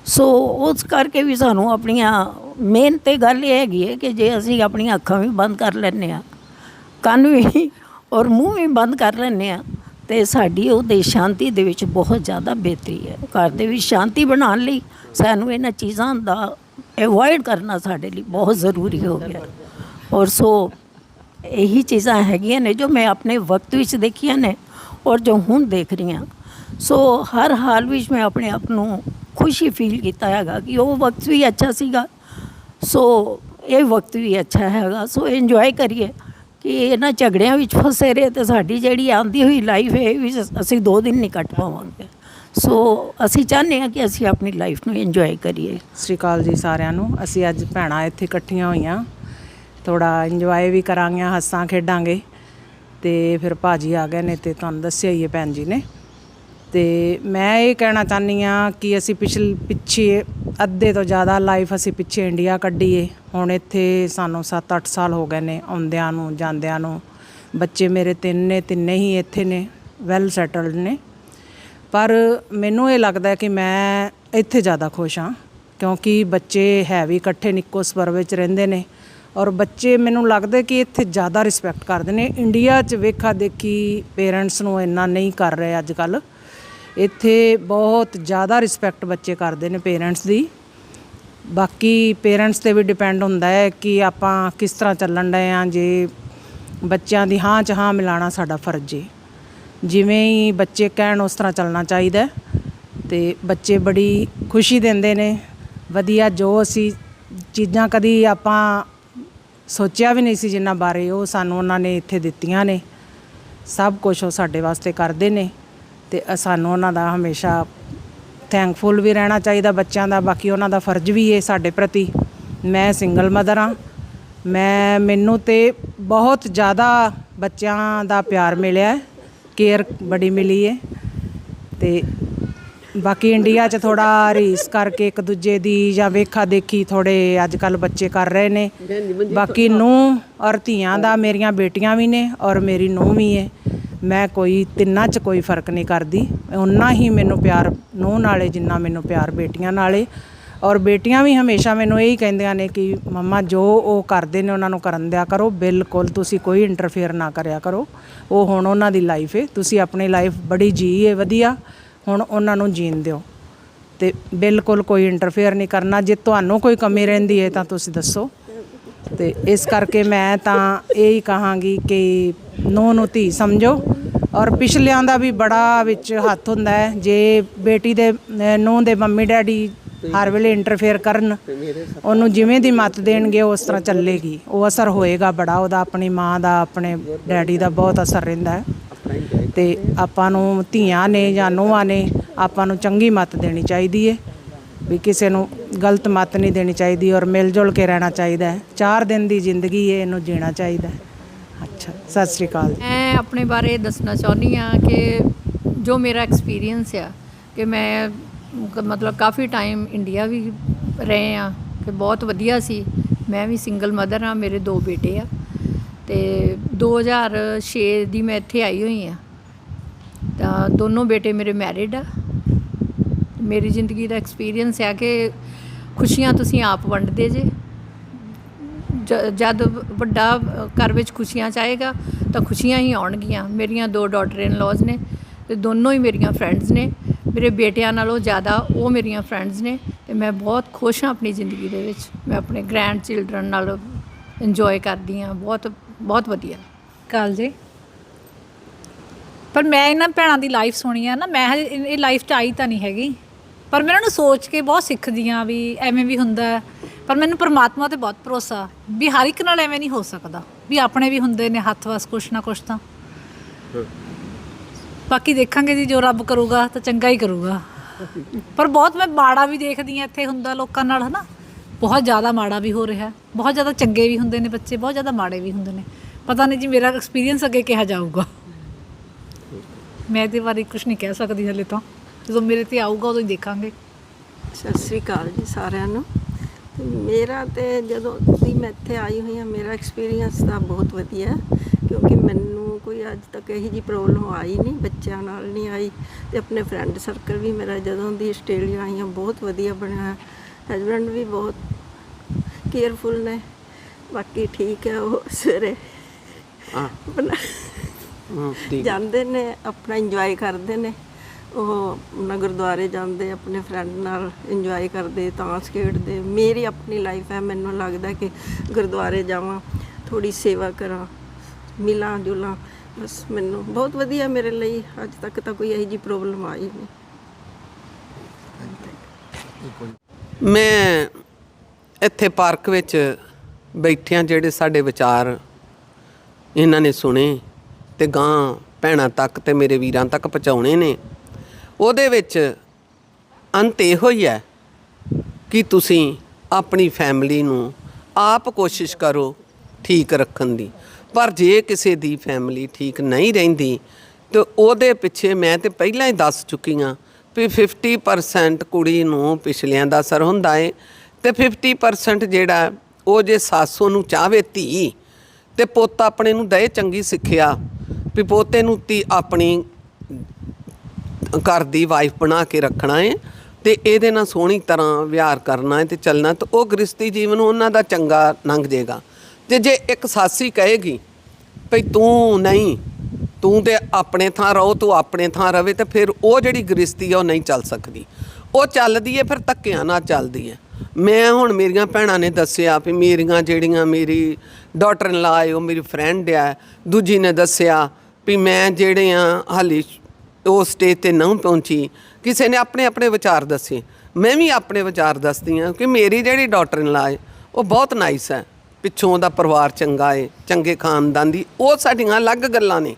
[SPEAKER 4] ਸੋ ਉਸ ਕਰਕੇ ਵੀ ਸਾਨੂੰ ਆਪਣੀਆਂ ਮੇਨ ਤੇ ਗੱਲ ਇਹ ਹੈਗੀ ਹੈ ਕਿ ਜੇ ਅਸੀਂ ਆਪਣੀਆਂ ਅੱਖਾਂ ਵੀ ਬੰਦ ਕਰ ਲੈਂਦੇ ਆ ਕੰਨ ਵੀ ਔਰ ਮੂੰਹ ਵੀ ਬੰਦ ਕਰ ਲੈਂਦੇ ਆ ਤੇ ਸਾਡੀ ਉਹਦੇ ਸ਼ਾਂਤੀ ਦੇ ਵਿੱਚ ਬਹੁਤ ਜ਼ਿਆਦਾ ਬਿਹਤਰੀ ਹੈ। ਘਰ ਦੇ ਵਿੱਚ ਸ਼ਾਂਤੀ ਬਣਾਉਣ ਲਈ ਸਾਨੂੰ ਇਹਨਾਂ ਚੀਜ਼ਾਂ ਦਾ ਅਵੋਇਡ ਕਰਨਾ ਸਾਡੇ ਲਈ ਬਹੁਤ ਜ਼ਰੂਰੀ ਹੋ ਗਿਆ। ਔਰ ਸੋ ਇਹੀ ਚੀਜ਼ਾਂ ਹੈਗੀਆਂ ਨੇ ਜੋ ਮੈਂ ਆਪਣੇ ਵਕਤ ਵਿੱਚ ਦੇਖੀਆਂ ਨੇ ਔਰ ਜੋ ਹੁਣ ਦੇਖ ਰਹੀ ਹਾਂ। ਸੋ ਹਰ ਹਾਲ ਵਿੱਚ ਮੈਂ ਆਪਣੇ ਆਪ ਨੂੰ ਖੁਸ਼ੀ ਫੀਲ ਕੀਤਾ ਹੈਗਾ ਕਿ ਉਹ ਵਕਤ ਵੀ ਅੱਛਾ ਸੀਗਾ। ਸੋ ਇਹ ਵਕਤ ਵੀ ਅੱਛਾ ਹੈਗਾ। ਸੋ ਇੰਜੋਏ ਕਰੀਏ। ਕਿ ਇਹਨਾਂ ਝਗੜਿਆਂ ਵਿੱਚ ਫਸੇ ਰਹੇ ਤੇ ਸਾਡੀ ਜਿਹੜੀ ਆਉਂਦੀ ਹੋਈ ਲਾਈਫ ਹੈ, ਇਹ ਵੀ ਅਸੀਂ ਦੋ ਦਿਨ ਨਹੀਂ ਕੱਟ ਪਾਵਾਂਗੇ। ਸੋ ਅਸੀਂ ਚਾਹੁੰਦੇ ਹਾਂ ਕਿ ਅਸੀਂ ਆਪਣੀ ਲਾਈਫ ਨੂੰ ਇੰਜੋਏ ਕਰੀਏ।
[SPEAKER 5] ਸਤਿ ਸ਼੍ਰੀ ਅਕਾਲ ਜੀ ਸਾਰਿਆਂ ਨੂੰ। ਅਸੀਂ ਅੱਜ ਭੈਣਾਂ ਇੱਥੇ ਇਕੱਠੀਆਂ ਹੋਈਆਂ। ਥੋੜਾ ਇੰਜੋਏ ਵੀ ਕਰਾਂਗੀਆਂ ਹੱਸਾਂ ਖੇਡਾਂਗੇ। ਤੇ ਫਿਰ ਭਾਜੀ ਆ ਗਏ ਨੇ ਤੇ ਤੁਹਾਨੂੰ ਦੱਸਿਆ ਹੀ ਹੈ ਭੈਣ ਜੀ ਨੇ। ਤੇ ਮੈਂ ਇਹ ਕਹਿਣਾ ਚਾਹਨੀ ਆ ਕਿ ਅਸੀਂ ਪਿਛਲ, ਪਿੱਛੇ ਅੱਧੇ ਤੋਂ ਜ਼ਿਆਦਾ ਲਾਈਫ ਅਸੀਂ ਪਿੱਛੇ ਇੰਡੀਆ ਕੱਢੀਏ। ਹੁਣ ਇੱਥੇ ਸਾਨੂੰ 7-8 ਸਾਲ ਹੋ ਗਏ ਨੇ ਆਉਂਦਿਆਂ ਨੂੰ, ਜਾਂਦਿਆਂ ਨੂੰ। ਬੱਚੇ ਮੇਰੇ ਤਿੰਨ ਨੇ, ਤਿੰਨੇ ਹੀ ਇੱਥੇ ਨੇ ਵੈਲ ਸੈਟਲਡ ਨੇ। ਪਰ ਮੈਨੂੰ ਇਹ ਲੱਗਦਾ ਕਿ ਮੈਂ ਇੱਥੇ ਜ਼ਿਆਦਾ ਖੁਸ਼ ਹਾਂ, ਕਿਉਂਕਿ ਬੱਚੇ ਹੈ ਵੀ ਇਕੱਠੇ ਨਿੱਕੋ ਸਵਰ ਵਿੱਚ ਰਹਿੰਦੇ ਨੇ। ਔਰ ਬੱਚੇ ਮੈਨੂੰ ਲੱਗਦਾ ਕਿ ਇੱਥੇ ਜ਼ਿਆਦਾ ਰਿਸਪੈਕਟ ਕਰਦੇ ਨੇ। ਇੰਡੀਆ 'ਚ ਵੇਖਾ ਦੇਖੀ ਪੇਰੈਂਟਸ ਨੂੰ ਇੰਨਾ ਨਹੀਂ ਕਰ ਰਹੇ ਅੱਜ ਕੱਲ੍ਹ। ਇੱਥੇ ਬਹੁਤ ਜ਼ਿਆਦਾ ਰਿਸਪੈਕਟ ਬੱਚੇ ਕਰਦੇ ਨੇ ਪੇਰੈਂਟਸ ਦੀ। ਬਾਕੀ ਪੇਰੈਂਟਸ ਤੇ ਵੀ ਡਿਪੈਂਡ ਹੁੰਦਾ ਹੈ ਕਿ ਆਪਾਂ ਕਿਸ ਤਰ੍ਹਾਂ ਚੱਲਣ ਡਏ ਆ ਜੇ ਬੱਚਿਆਂ ਦੀ ਹਾਂ ਚ ਹਾਂ ਮਿਲਾਣਾ ਸਾਡਾ ਫਰਜ਼ ਏ। ਜਿਵੇਂ ਹੀ ਬੱਚੇ ਕਹਿਣ ਉਸ ਤਰ੍ਹਾਂ ਚੱਲਣਾ ਚਾਹੀਦਾ ਹੈ ਤੇ ਬੱਚੇ ਬੜੀ ਖੁਸ਼ੀ ਦਿੰਦੇ ਨੇ। ਵਧੀਆ ਜੋ ਅਸੀਂ ਚੀਜ਼ਾਂ ਕਦੀ ਆਪਾਂ ਸੋਚਿਆ ਵੀ ਨਹੀਂ ਸੀ ਜਿੰਨਾ ਬਾਰੇ, ਉਹ ਸਾਨੂੰ ਉਹਨਾਂ ਨੇ ਇੱਥੇ ਦਿੱਤੀਆਂ ਨੇ। ਸਭ ਕੁਝ ਉਹ ਸਾਡੇ ਵਾਸਤੇ ਕਰਦੇ ਨੇ। ਤੇ ਸਾਨੂੰ ਉਹਨਾਂ ਦਾ ਹਮੇਸ਼ਾ ਥੈਂਕਫੁਲ ਵੀ ਰਹਿਣਾ ਚਾਹੀਦਾ ਬੱਚਿਆਂ ਦਾ ਬਾਕੀ ਉਹਨਾਂ ਦਾ ਫਰਜ਼ ਵੀ ਹੈ ਸਾਡੇ ਪ੍ਰਤੀ। ਮੈਂ ਸਿੰਗਲ ਮਦਰ ਹਾਂ। ਮੈਂ ਮੈਨੂੰ ਤੇ ਬਹੁਤ ਜ਼ਿਆਦਾ ਬੱਚਿਆਂ ਦਾ ਪਿਆਰ ਮਿਲਿਆ ਹੈ। ਕੇਅਰ ਬੜੀ ਮਿਲੀ ਹੈ। ਤੇ ਬਾਕੀ ਇੰਡੀਆ 'ਚ ਥੋੜਾ ਰੀਸ ਕਰਕੇ ਇੱਕ ਦੂਜੇ ਦੀ ਜਾਂ ਵੇਖਾ ਦੇਖੀ ਥੋੜੇ ਅੱਜ ਕੱਲ ਬੱਚੇ ਕਰ ਰਹੇ ਨੇ। ਬਾਕੀ ਨੂੰ ਔਰ ਧੀਆਂ ਦਾ ਮੇਰੀਆਂ ਬੇਟੀਆਂ ਵੀ ਨੇ ਔਰ ਮੇਰੀ ਨੂੰਹ ਵੀ ਹੈ। ਮੈਂ ਕੋਈ, ਤਿੰਨਾਂ 'ਚ ਕੋਈ ਫ਼ਰਕ ਨਹੀਂ ਕਰਦੀ। ਉਨਾ ਹੀ ਮੈਨੂੰ ਪਿਆਰ, ਨੂੰਹ ਨਾਲੇ ਜਿੰਨਾ ਮੈਨੂੰ ਪਿਆਰ, ਬੇਟੀਆਂ ਨਾਲੇ। ਔਰ ਬੇਟੀਆਂ ਵੀ ਹਮੇਸ਼ਾ ਮੈਨੂੰ ਇਹੀ ਕਹਿੰਦੀਆਂ ਨੇ ਕਿ, ਮੰਮਾ ਜੋ ਉਹ ਕਰਦੇ ਨੇ, ਉਹਨਾਂ ਨੂੰ ਕਰਨ ਦਿਆ ਕਰੋ। ਬਿਲਕੁਲ ਤੁਸੀਂ ਕੋਈ ਇੰਟਰਫੇਅਰ ਨਾ ਕਰਿਆ ਕਰੋ। ਉਹ ਹੁਣ ਉਹਨਾਂ ਦੀ ਲਾਈਫ ਹੈ ਤੁਸੀਂ ਆਪਣੀ ਲਾਈਫ ਬੜੀ ਜੀ ਵਧੀਆ। ਹੁਣ ਉਹਨਾਂ ਨੂੰ ਜੀਣ ਦਿਓ। ਤੇ ਬਿਲਕੁਲ ਕੋਈ ਇੰਟਰਫੇਅਰ ਨਹੀਂ ਕਰਨਾ। ਜੇ ਤੁਹਾਨੂੰ ਕੋਈ ਕਮੀ ਰਹਿੰਦੀ ਹੈ ਤਾਂ ਤੁਸੀਂ ਦੱਸੋ। ਤੇ ਇਸ ਕਰਕੇ ਮੈਂ ਤਾਂ ਇਹ ਹੀ ਕਹਾਂਗੀ ਕਿ ਨੂੰਹ ਨੂੰ ਧੀ ਸਮਝੋ। ਔਰ ਪਿਛਲਿਆਂ ਦਾ ਵੀ ਬੜਾ ਵਿੱਚ ਹੱਥ ਹੁੰਦਾ ਹੈ। ਜੇ ਬੇਟੀ ਦੇ ਅਹ, ਨੂੰਹ ਦੇ ਮੰਮੀ ਡੈਡੀ ਹਰ ਵੇਲੇ ਇੰਟਰਫੇਅਰ ਕਰਨ ਉਹਨੂੰ ਜਿਵੇਂ ਦੀ ਮੱਤ ਦੇਣਗੇ ਉਸ ਤਰ੍ਹਾਂ ਚੱਲੇਗੀ। ਉਹ ਅਸਰ ਹੋਏਗਾ ਬੜਾ। ਉਹਦਾ ਆਪਣੀ ਮਾਂ ਦਾ ਆਪਣੇ ਡੈਡੀ ਦਾ ਬਹੁਤ ਅਸਰ ਰਹਿੰਦਾ ਹੈ। ਤੇ ਆਪਾਂ ਨੂੰ ਧੀਆਂ ਨੇ ਜਾਂ ਨੂੰਹਾਂ ਨੇ ਆਪਾਂ ਨੂੰ ਚੰਗੀ ਮੱਤ ਦੇਣੀ ਚਾਹੀਦੀ ਹੈ। ਵੀ ਕਿਸੇ ਨੂੰ ਗਲਤ ਮੱਤ ਨਹੀਂ ਦੇਣੀ ਚਾਹੀਦੀ ਔਰ ਮਿਲ ਜੁਲ ਕੇ ਰਹਿਣਾ ਚਾਹੀਦਾ ਹੈ। ਚਾਰ ਦਿਨ ਦੀ ਜ਼ਿੰਦਗੀ ਹੈ ਇਹਨੂੰ ਜੀਣਾ ਚਾਹੀਦਾ ਹੈ। ਅੱਛਾ, ਸਤਿ ਸ੍ਰੀ ਅਕਾਲ
[SPEAKER 6] ਮੈਂ ਆਪਣੇ ਬਾਰੇ ਦੱਸਣਾ ਚਾਹੁੰਦੀ ਆ ਕਿ ਜੋ ਮੇਰਾ ਐਕਸਪੀਰੀਅੰਸ ਆ ਕਿ ਮੈਂ ਮਤਲਬ ਕਾਫੀ ਟਾਈਮ ਇੰਡੀਆ ਵੀ ਰਹੇ ਆ ਕਿ ਬਹੁਤ ਵਧੀਆ ਸੀ। ਮੈਂ ਵੀ ਸਿੰਗਲ ਮਦਰ ਆ ਮੇਰੇ ਦੋ ਬੇਟੇ ਆ ਤੇ 2006 ਦੀ ਮੈਂ ਇੱਥੇ ਆਈ ਹੋਈ ਆ ਤਾਂ ਦੋਨੋਂ ਬੇਟੇ ਮੇਰੇ ਮੈਰਿਡ ਆ। ਮੇਰੀ ਜ਼ਿੰਦਗੀ ਦਾ ਐਕਸਪੀਰੀਅੰਸ ਆ ਕਿ ਖੁਸ਼ੀਆਂ ਤੁਸੀਂ ਆਪ ਵੰਡਦੇ ਜੇ। ਜ- ਜਦ ਵੱਡਾ ਘਰ ਵਿੱਚ ਖੁਸ਼ੀਆਂ ਚਾਹੇਗਾ ਤਾਂ ਖੁਸ਼ੀਆਂ ਹੀ ਆਉਣਗੀਆਂ। ਮੇਰੀਆਂ ਦੋ ਡਾਟਰ ਇਨ ਲॉज ਨੇ ਤੇ ਦੋਨੋਂ ਹੀ ਮੇਰੀਆਂ ਫਰੈਂਡਸ ਨੇ। ਮੇਰੇ ਬੇਟਿਆਂ ਨਾਲੋਂ ਜ਼ਿਆਦਾ ਉਹ ਮੇਰੀਆਂ ਫਰੈਂਡਸ ਨੇ ਤੇ ਮੈਂ ਬਹੁਤ ਖੁਸ਼ ਹਾਂ ਆਪਣੀ ਜ਼ਿੰਦਗੀ ਦੇ ਵਿੱਚ। ਮੈਂ ਆਪਣੇ ਗ੍ਰੈਂਡ ਚਿਲਡਰਨ ਨਾਲ ਇੰਜੋਏ ਕਰਦੀ ਹਾਂ। ਬਹੁਤ ਬਹੁਤ ਵਧੀਆ।
[SPEAKER 7] ਕਾਲ ਜੀ। ਪਰ ਮੈਂ ਇਹਨਾਂ ਭੈਣਾਂ ਦੀ ਲਾਈਫ ਸੁਣੀ ਆ ਨਾ। ਮੈਂ ਇਹ ਲਾਈਫ ਚ ਆਈ ਤਾਂ ਨਹੀਂ ਹੈਗੀ। ਪਰ ਮੈਂ ਉਹਨਾਂ ਨੂੰ ਸੋਚ ਕੇ ਬਹੁਤ ਸਿੱਖਦੀ ਆ ਵੀ ਐਵੇਂ ਵੀ ਹੁੰਦਾ ਹੈ। ਪਰ ਮੈਨੂੰ ਪਰਮਾਤਮਾ ਤੇ ਬਹੁਤ ਭਰੋਸਾ ਵੀ ਹਰ ਇੱਕ ਨਾਲ ਐਵੇਂ ਨਹੀਂ ਹੋ ਸਕਦਾ, ਵੀ ਆਪਣੇ ਵੀ ਹੁੰਦੇ ਨੇ ਹੱਥ ਵਸ ਕੁਛ ਨਾ ਕੁਛ ਤਾਂ। ਬਾਕੀ ਦੇਖਾਂਗੇ ਜੀ, ਜੋ ਰੱਬ ਕਰੂਗਾ ਤਾਂ ਚੰਗਾ ਹੀ ਕਰੂਗਾ। ਪਰ ਬਹੁਤ ਮੈਂ ਮਾੜਾ ਵੀ ਦੇਖਦੀ ਆ ਇੱਥੇ ਹੁੰਦਾ ਲੋਕਾਂ ਨਾਲ, ਹਨਾ। ਬਹੁਤ ਜ਼ਿਆਦਾ ਮਾੜਾ ਵੀ ਹੋ ਰਿਹਾ ਬਹੁਤ ਜ਼ਿਆਦਾ ਚੰਗੇ ਵੀ ਹੁੰਦੇ ਨੇ ਬੱਚੇ, ਬਹੁਤ ਜ਼ਿਆਦਾ ਮਾੜੇ ਵੀ ਹੁੰਦੇ ਨੇ। ਪਤਾ ਨਹੀਂ ਜੀ, ਮੇਰਾ ਐਕਸਪੀਰੀਅੰਸ ਅੱਗੇ ਕਿਹਾ ਜਾਊਗਾ। ਮੈਂ ਇਹਦੇ ਬਾਰੇ ਕੁਝ ਨਹੀਂ ਕਹਿ ਸਕਦੀ ਹਲੇ ਤਾਂ। ਜਦੋਂ ਮੇਰੇ ਤੇ ਆਊਗਾ ਉਦੋਂ ਹੀ ਦੇਖਾਂਗੇ।
[SPEAKER 8] ਸਤਿ ਸ੍ਰੀ ਅਕਾਲ ਜੀ ਸਾਰਿਆਂ ਨੂੰ। ਤੇ ਮੇਰਾ ਤੇ ਜਦੋਂ ਦੀ ਮੈਂ ਇੱਥੇ ਆਈ ਹੋਈ ਹਾਂ ਮੇਰਾ ਐਕਸਪੀਰੀਅੰਸ ਤਾਂ ਬਹੁਤ ਵਧੀਆ ਹੈ ਕਿਉਂਕਿ ਮੈਨੂੰ ਕੋਈ ਅੱਜ ਤੱਕ ਇਹੋ ਜਿਹੀ ਪ੍ਰੋਬਲਮ ਆਈ ਨਹੀਂ ਬੱਚਿਆਂ ਨਾਲ ਨਹੀਂ ਆਈ ਤੇ ਆਪਣੇ ਫਰੈਂਡ ਸਰਕਲ ਵੀ ਮੇਰਾ ਜਦੋਂ ਦੀ ਆਸਟ੍ਰੇਲੀਆ ਆਈ ਹਾਂ ਬਹੁਤ ਵਧੀਆ ਬਣਿਆ ਹਸਬੈਂਡ ਵੀ ਬਹੁਤ ਕੇਅਰਫੁਲ ਨੇ ਬਾਕੀ ਠੀਕ ਹੈ ਉਹ ਸਵੇਰੇ
[SPEAKER 2] ਹਾਂ।
[SPEAKER 8] ਜਾਂਦੇ ਨੇ ਆਪਣਾ ਇੰਜੋਏ ਕਰਦੇ ਨੇ। ਉਹ ਨਾ ਗੁਰਦੁਆਰੇ ਜਾਂਦੇ, ਆਪਣੇ ਫਰੈਂਡ ਨਾਲ ਇੰਜੋਏ ਕਰਦੇ, ਤਾਂਸ ਖੇਡਦੇ। ਮੇਰੀ ਆਪਣੀ ਲਾਈਫ ਹੈ, ਮੈਨੂੰ ਲੱਗਦਾ ਕਿ ਗੁਰਦੁਆਰੇ ਜਾਵਾਂ ਥੋੜੀ ਸੇਵਾ ਕਰਾਂ, ਮਿਲਾਂ ਜੁਲਾਂ। ਬਸ ਮੈਨੂੰ ਬਹੁਤ ਵਧੀਆ ਮੇਰੇ ਲਈ, ਅੱਜ ਤੱਕ ਤਾਂ ਕੋਈ ਇਹੋ ਜਿਹੀ ਪ੍ਰੋਬਲਮ ਆਈ ਨਹੀਂ।
[SPEAKER 2] ਮੈਂ ਇੱਥੇ ਪਾਰਕ ਵਿੱਚ ਬੈਠਿਆਂ ਜਿਹੜੇ ਸਾਡੇ ਵਿਚਾਰ ਇਹਨਾਂ ਨੇ ਸੁਣੇ ਤੇ ਗਾਂ ਭੈਣਾਂ ਤੱਕ ਤੇ ਮੇਰੇ ਵੀਰਾਂ ਤੱਕ ਪਹੁੰਚਾਉਣੇ ਨੇ। ਉਹਦੇ ਵਿੱਚ ਅੰਤ ਇਹੋ ਹੀ ਹੈ ਕਿ ਤੁਸੀਂ ਆਪਣੀ ਫੈਮਿਲੀ ਨੂੰ ਆਪ ਕੋਸ਼ਿਸ਼ ਕਰੋ ਠੀਕ ਰੱਖਣ ਦੀ। ਪਰ ਜੇ ਕਿਸੇ ਦੀ ਫੈਮਿਲੀ ਠੀਕ ਨਹੀਂ ਰਹਿੰਦੀ, ਤੇ ਉਹਦੇ ਪਿੱਛੇ ਮੈਂ ਤੇ ਪਹਿਲਾਂ ਹੀ ਦੱਸ ਚੁੱਕੀ ਹਾਂ ਵੀ 50% ਕੁੜੀ ਨੂੰ ਪਿਛਲਿਆਂ ਦਾ ਅਸਰ ਹੁੰਦਾ ਏ, ਤੇ 50% ਜਿਹੜਾ ਉਹ ਜੇ ਸਾਸੂ ਨੂੰ ਚਾਹਵੇ ਧੀ, ਤੇ ਪੁੱਤ ਆਪਣੇ ਨੂੰ ਦਏ ਚੰਗੀ ਸਿੱਖਿਆ, ਵੀ ਪੋਤੇ ਨੂੰ ਧੀ ਆਪਣੀ ਘਰ ਦੀ ਵਾਈਫ ਬਣਾ ਕੇ ਰੱਖਣਾ ਹੈ ਤੇ ਇਹਦੇ ਨਾਲ ਸੋਹਣੀ ਤਰ੍ਹਾਂ ਵਿਹਾਰ ਕਰਨਾ ਹੈ ਤੇ ਚੱਲਣਾ ਤੇ ਉਹ ਗ੍ਰਸਤੀ ਜੀਵਨ ਉਹਨਾਂ ਦਾ ਚੰਗਾ ਲੰਘ ਜਾਏਗਾ ਤੇ ਜੇ ਇੱਕ ਸਾਸੀ ਕਹੇਗੀ, ਭਈ ਤੂੰ ਨਹੀਂ, ਤੂੰ ਤੇ ਆਪਣੇ ਥਾਂ ਰਹੋ, ਤੂੰ ਆਪਣੇ ਥਾਂ ਰਵੇ, ਤੇ ਫਿਰ ਉਹ ਜਿਹੜੀ ਗ੍ਰਸਤੀ ਆ ਉਹ ਨਹੀਂ ਚੱਲ ਸਕਦੀ। ਉਹ ਚੱਲਦੀ ਹੈ ਫਿਰ ਧੱਕਿਆਂ ਨਾਲ ਚੱਲਦੀ ਹੈ ਮੈਂ ਹੁਣ ਮੇਰੀਆਂ ਭੈਣਾਂ ਨੇ ਦੱਸਿਆ ਵੀ ਮੇਰੀਆਂ ਜਿਹੜੀਆਂ ਮੇਰੀ ਡਾਟਰ ਇਨ ਲਾ ਉਹ ਮੇਰੀ ਫਰੈਂਡ ਆ। ਦੂਜੀ ਨੇ ਦੱਸਿਆ ਵੀ ਮੈਂ ਜਿਹੜੇ ਆ ਹਾਲੀ ਉਹ ਸਟੇਜ ਤੇ ਨਹੀਂ ਪਹੁੰਚੀ, ਕਿਸੇ ਨੇ ਆਪਣੇ ਆਪਣੇ ਵਿਚਾਰ ਦੱਸੇ। ਮੈਂ ਵੀ ਆਪਣੇ ਵਿਚਾਰ ਦੱਸਦੀ ਹਾਂ ਕਿ ਮੇਰੀ ਜਿਹੜੀ ਡਾਟਰ ਇਨ ਲਾ ਉਹ ਬਹੁਤ ਨਾਈਸ ਹੈ। ਪਿੱਛੋਂ ਦਾ ਪਰਿਵਾਰ ਚੰਗਾ ਏ, ਚੰਗੇ ਖਾਨਦਾਨ ਦੀ, ਉਹ ਸਾਡੀਆਂ ਅਲੱਗ ਗੱਲਾਂ ਨੇ।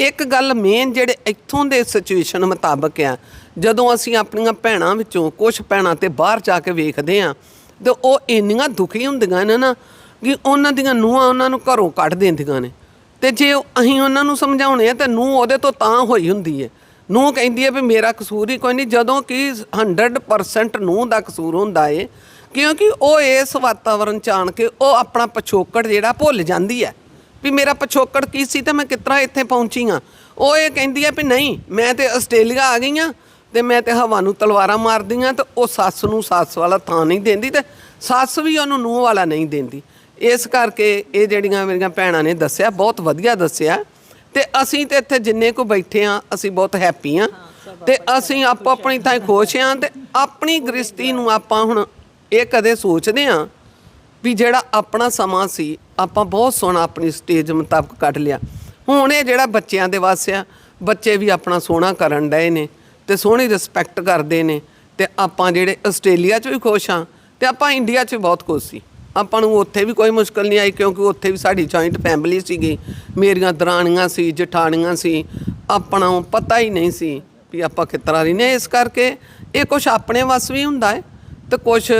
[SPEAKER 2] ਇੱਕ ਗੱਲ ਮੇਨ ਜਿਹੜੇ ਇੱਥੋਂ ਦੇ ਸਿਚੁਏਸ਼ਨ ਮੁਤਾਬਕ ਆ ਜਦੋਂ ਅਸੀਂ ਆਪਣੀਆਂ ਭੈਣਾਂ ਵਿੱਚੋਂ ਕੁਝ ਭੈਣਾਂ ਤੇ ਬਾਹਰ ਜਾ ਕੇ ਵੇਖਦੇ ਆ ਤੇ ਉਹ ਇੰਨੀਆਂ ਦੁਖੀ ਹੁੰਦੀਆਂ ਨੇ ਨਾ ਕਿ ਉਹਨਾਂ ਦੀਆਂ ਨੂੰਹਾਂ ਉਹਨਾਂ ਨੂੰ ਘਰੋਂ ਕੱਢ ਦਿੰਦੀਆਂ ਨੇ। ਤੇ ਜੇ ਅਸੀਂ ਉਹਨਾਂ ਨੂੰ ਸਮਝਾਉਣੇ ਆ, ਤਾਂ ਨੂੰ ਉਹਦੇ ਤੋਂ ਤਾਂ ਹੋਈ ਹੁੰਦੀ ਹੈ ਨੂੰ ਕਹਿੰਦੀ ਹੈ ਵੀ ਮੇਰਾ ਕਸੂਰ ਹੀ ਕੋਈ ਨਹੀਂ, ਜਦੋਂ ਕਿ 100% ਨੂੰ ਦਾ ਕਸੂਰ ਹੁੰਦਾ ਏ, ਕਿਉਂਕਿ ਉਹ ਇਸ ਵਾਤਾਵਰਣ ਚ ਆਣ ਕੇ ਉਹ ਆਪਣਾ ਪਿਛੋਕੜ ਜਿਹੜਾ ਭੁੱਲ ਜਾਂਦੀ ਹੈ। ਵੀ ਮੇਰਾ ਪਿਛੋਕੜ ਕੀ ਸੀ ਤੇ ਮੈਂ ਕਿਤਰਾ ਇੱਥੇ ਪਹੁੰਚੀ ਆ ਉਹ ਇਹ ਕਹਿੰਦੀ ਹੈ ਵੀ ਨਹੀਂ, ਮੈਂ ਤੇ ਆਸਟ੍ਰੇਲੀਆ ਆ ਗਈ ਆ ਤੇ ਮੈਂ ਤੇ ਹਵਾ ਨੂੰ ਤਲਵਾਰਾਂ ਮਾਰਦੀ ਮਾਰਦੀਆਂ ਤੇ ਉਹ ਸੱਸ ਨੂੰ ਸੱਸ ਵਾਲਾ ਥਾਂ ਨਹੀਂ ਦਿੰਦੀ ਤੇ ਸੱਸ ਵੀ ਉਹਨੂੰ ਨੂੰਹ ਵਾਲਾ ਨਹੀਂ ਦਿੰਦੀ। ਇਸ ਕਰਕੇ ਇਹ ਜਿਹੜੀਆਂ ਮੇਰੀਆਂ ਭੈਣਾਂ ਨੇ ਦੱਸਿਆ, ਬਹੁਤ ਵਧੀਆ ਦੱਸਿਆ। ਤੇ ਅਸੀਂ ਤੇ ਇੱਥੇ ਜਿੰਨੇ ਕੋ ਬੈਠੇ ਆ ਅਸੀਂ ਬਹੁਤ ਹੈਪੀ ਆ। ਤੇ ਅਸੀਂ ਆਪੋ ਆਪਣੀ ਥਾਂ ਖੁਸ਼ ਆ ਤੇ ਆਪਣੀ ਗ੍ਰਸਤੀ ਨੂੰ ਆਪਾਂ ਹੁਣ ਇਹ ਕਦੇ ਸੋਚਦੇ ਆ ਵੀ ਜਿਹੜਾ ਆਪਣਾ ਸਮਾਂ ਸੀ ਆਪਾਂ ਬਹੁਤ ਸੋਹਣਾ ਆਪਣੀ ਸਟੇਜ ਮੁਤਾਬਕ ਕੱਢ ਲਿਆ। ਹੁਣ ਇਹ ਜਿਹੜਾ ਬੱਚਿਆਂ ਦੇ ਵਾਸਤੇ ਆ ਬੱਚੇ ਵੀ ਆਪਣਾ ਸੋਹਣਾ ਕਰਨ ਡਏ ਨੇ ਤੇ ਸੋਹਣੀ ਰਿਸਪੈਕਟ ਕਰਦੇ ਨੇ ਤੇ ਆਪਾਂ ਜਿਹੜੇ ਆਸਟ੍ਰੇਲੀਆ 'ਚ ਵੀ ਖੁਸ਼ ਆ ਤੇ ਆਪਾਂ ਇੰਡੀਆ 'ਚ ਵੀ ਬਹੁਤ ਖੁਸ਼ ਸੀ। ਆਪਾਂ ਨੂੰ ਉੱਥੇ ਵੀ ਕੋਈ ਮੁਸ਼ਕਲ ਨਹੀਂ ਆਈ, ਕਿਉਂਕਿ ਉੱਥੇ ਵੀ ਸਾਡੀ ਜੁਆਇੰਟ ਫੈਮਿਲੀ ਸੀਗੀ। ਮੇਰੀਆਂ ਦਰਾਣੀਆਂ ਸੀ, ਜਠਾਣੀਆਂ ਸੀ। ਆਪਣਾ ਨੂੰ ਪਤਾ ਹੀ ਨਹੀਂ ਸੀ ਵੀ ਆਪਾਂ ਕਿਸ ਤਰ੍ਹਾਂ ਰਹਿੰਦੇ ਹਾਂ। ਇਸ ਕਰਕੇ ਇਹ ਕੁਝ ਆਪਣੇ ਵੱਸ ਵੀ ਹੁੰਦਾ ਹੈ ਤੇ ਕੁਝ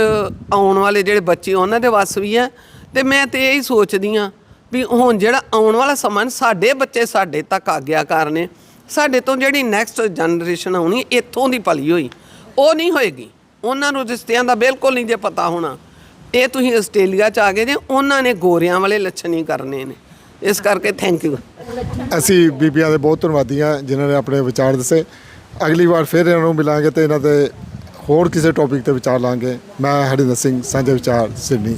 [SPEAKER 2] ਆਉਣ ਵਾਲੇ ਜਿਹੜੇ ਬੱਚੇ ਉਹਨਾਂ ਦੇ ਵੱਸ ਵੀ ਹੈ। ਤੇ ਮੈਂ ਤੇ ਇਹੀ ਸੋਚਦੀ ਆ ਵੀ ਹੁਣ ਜਿਹੜਾ ਆਉਣ ਵਾਲਾ ਸਮਾਂ ਸਾਡੇ ਬੱਚੇ ਸਾਡੇ ਤੱਕ ਆਗਿਆਕਾਰ ਨੇ। ਸਾਡੇ ਤੋਂ ਜਿਹੜੀ ਨੈਕਸਟ ਜਨਰੇਸ਼ਨ ਆਉਣੀ, ਇੱਥੋਂ ਦੀ ਪਲੀ ਹੋਈ। ਉਹ ਨਹੀਂ ਹੋਏਗੀ। ਉਹਨਾਂ ਨੂੰ ਰਿਸ਼ਤਿਆਂ ਦਾ ਬਿਲਕੁਲ ਨਹੀਂ ਜੇ ਪਤਾ ਹੋਣਾ। ਇਹ ਤੁਸੀਂ ਆਸਟ੍ਰੇਲੀਆ ਚ ਆ ਗਏ ਜੇ ਉਹਨਾਂ ਨੇ ਗੋਰਿਆਂ ਵਾਲੇ ਲੱਛਣ ਹੀ ਕਰਨੇ ਨੇ। ਇਸ ਕਰਕੇ ਥੈਂਕ ਯੂ
[SPEAKER 1] ਅਸੀਂ ਬੀਬੀਆਂ ਦੇ ਬਹੁਤ ਧੰਨਵਾਦੀ ਹਾਂ ਜਿਨ੍ਹਾਂ ਨੇ ਆਪਣੇ ਵਿਚਾਰ ਦੱਸੇ। ਅਗਲੀ ਵਾਰ ਫਿਰ ਇਹਨਾਂ ਨੂੰ ਮਿਲਾਂਗੇ ਤੇ ਇਹਨਾਂ ਦੇ ਹੋਰ ਕਿਸੇ ਟੌਪਿਕ ਤੇ ਵਿਚਾਰ ਲਾਂਗੇ। ਮੈਂ ਹਰਿੰਦਰ ਸਿੰਘ, ਸਾਂਝੇ ਵਿਚਾਰ, Sydney.